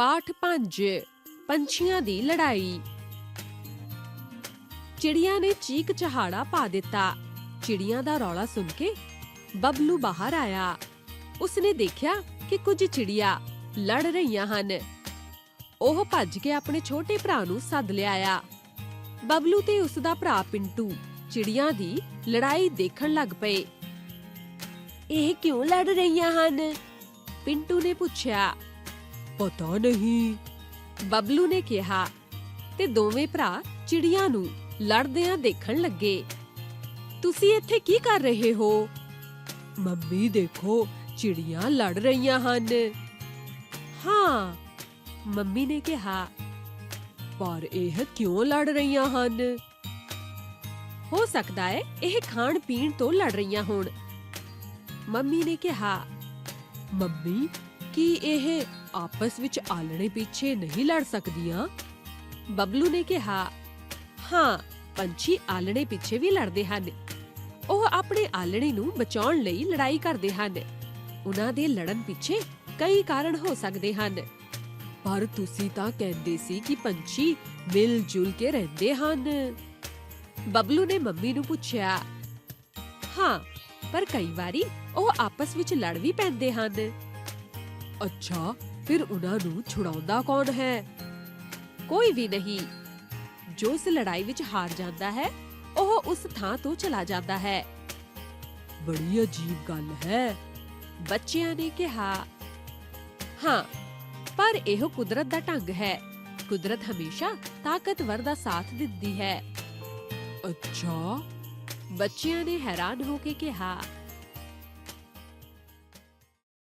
ਪਾਠ 5 ਪੰਛੀਆਂ ਦੀ ਲੜਾਈ। ਚਿੜੀਆਂ ਨੇ ਚੀਕ ਚਹਾੜਾ ਪਾ ਦਿੱਤਾ। ਚਿੜੀਆਂ ਦਾ ਰੌਲਾ ਸੁਣ ਕੇ ਬਬਲੂ ਬਾਹਰ ਆਇਆ। ਉਸਨੇ ਦੇਖਿਆ ਕਿ ਕੁਝ ਚਿੜੀਆਂ ਲੜ ਰਹੀਆਂ ਹਨ। ਉਹ ਭੱਜ ਕੇ ਆਪਣੇ ਛੋਟੇ ਭਰਾ ਨੂੰ ਸੱਦ ਲਿਆਇਆ। ਬਬਲੂ ਤੇ ਉਸ ਦਾ ਭਰਾ ਪਿੰਟੂ ਚਿੜੀਆਂ ਦੀ ਲੜਾਈ ਦੇਖਣ ਲੱਗ ਪਏ। ਇਹ ਕਿਉਂ ਲੜ ਰਹੀਆਂ ਹਨ? ਪਿੰਟੂ ਨੇ ਪੁੱਛਿਆ। ਪਤਾ ਨਹੀਂ। ਬਬਲੂ ਨੇ ਕਿਹਾ, ਤੇ ਦੋਵੇਂ ਭਰਾ ਚਿੜੀਆਂ ਨੂੰ ਲੜਦਿਆਂ ਦੇਖਣ ਲੱਗੇ। ਤੁਸੀਂ ਇੱਥੇ ਕੀ ਕਰ ਰਹੇ ਹੋ? ਮੰਮੀ, ਦੇਖੋ, ਚਿੜੀਆਂ ਲੜ ਰਹੀਆਂ ਹਨ। ਹਾਂ, ਮੰਮੀ ਨੇ ਕਿਹਾ, ਪਰ ਇਹ ਕਿਉਂ ਲੜ ਰਹੀਆਂ ਹਨ? ਹੋ ਸਕਦਾ ਹੈ ਇਹ ਖਾਣ ਪੀਣ ਤੋਂ ਲੜ ਰਹੀਆਂ ਹੋਣ। ਮੰਮੀ ਨੇ ਕਿਹਾ, ਮੰਮੀ, ਕੀ ਇਹ ਆਪਸ ਵਿੱਚ ਆਲਣੇ ਪਿੱਛੇ ਨਹੀਂ ਲੜ ਸਕਦੀਆਂ? ਬਬਲੂ ਨੇ ਕਿਹਾ, ਹਾਂ, ਪੰਛੀ ਆਲਣੇ ਪਿੱਛੇ ਵੀ ਲੜਦੇ ਹਨ। ਉਹ ਆਪਣੇ ਆਲਣੇ ਨੂੰ ਬਚਾਉਣ ਲਈ ਲੜਾਈ ਕਰਦੇ ਹਨ। ਉਹਨਾਂ ਦੇ ਲੜਨ ਪਿੱਛੇ ਕਈ ਕਾਰਨ ਹੋ ਸਕਦੇ ਹਨ। ਪਰ ਤੁਸੀਂ ਤਾਂ ਕਹਿੰਦੇ ਸੀ ਕਿ ਪੰਛੀ ਮਿਲ ਜੁਲ ਕੇ ਰਹਿੰਦੇ ਹਨ। ਬਬਲੂ ਨੇ ਮੰਮੀ ਨੂੰ ਪੁੱਛਿਆ, ਹਾਂ, ਪਰ ਕਈ ਵਾਰੀ ਉਹ ਆਪਸ ਵਿੱਚ ਲੜ ਵੀ ਪੈਂਦੇ ਹਨ। ਅੱਛਾ ਫਿਰ ਉਹਨਾਂ ਨੂੰ ਛੁਡਾਉਂਦਾ ਕੌਣ ਹੈ? ਕੋਈ ਵੀ ਨਹੀਂ। ਜੋ ਇਸ ਲੜਾਈ ਵਿੱਚ ਹਾਰ ਜਾਂਦਾ ਹੈ, ਉਹ ਉਸ ਥਾਂ ਤੋਂ ਚਲਾ ਜਾਂਦਾ ਹੈ। ਬੜੀ ਅਜੀਬ ਗੱਲ ਹੈ। ਬੱਚਿਆਂ ਨੇ ਕਿਹਾ, ਹਾਂ, ਪਰ ਇਹ ਕੁਦਰਤ ਦਾ ਢੰਗ ਹੈ। ਕੁਦਰਤ ਹਮੇਸ਼ਾ ਤਾਕਤਵਰ ਦਾ ਸਾਥ ਦਿੰਦੀ ਹੈ। ਅੱਛਾ। ਬੱਚਿਆਂ ਨੇ ਹੈਰਾਨ ਹੋ ਕੇ ਕਿਹਾ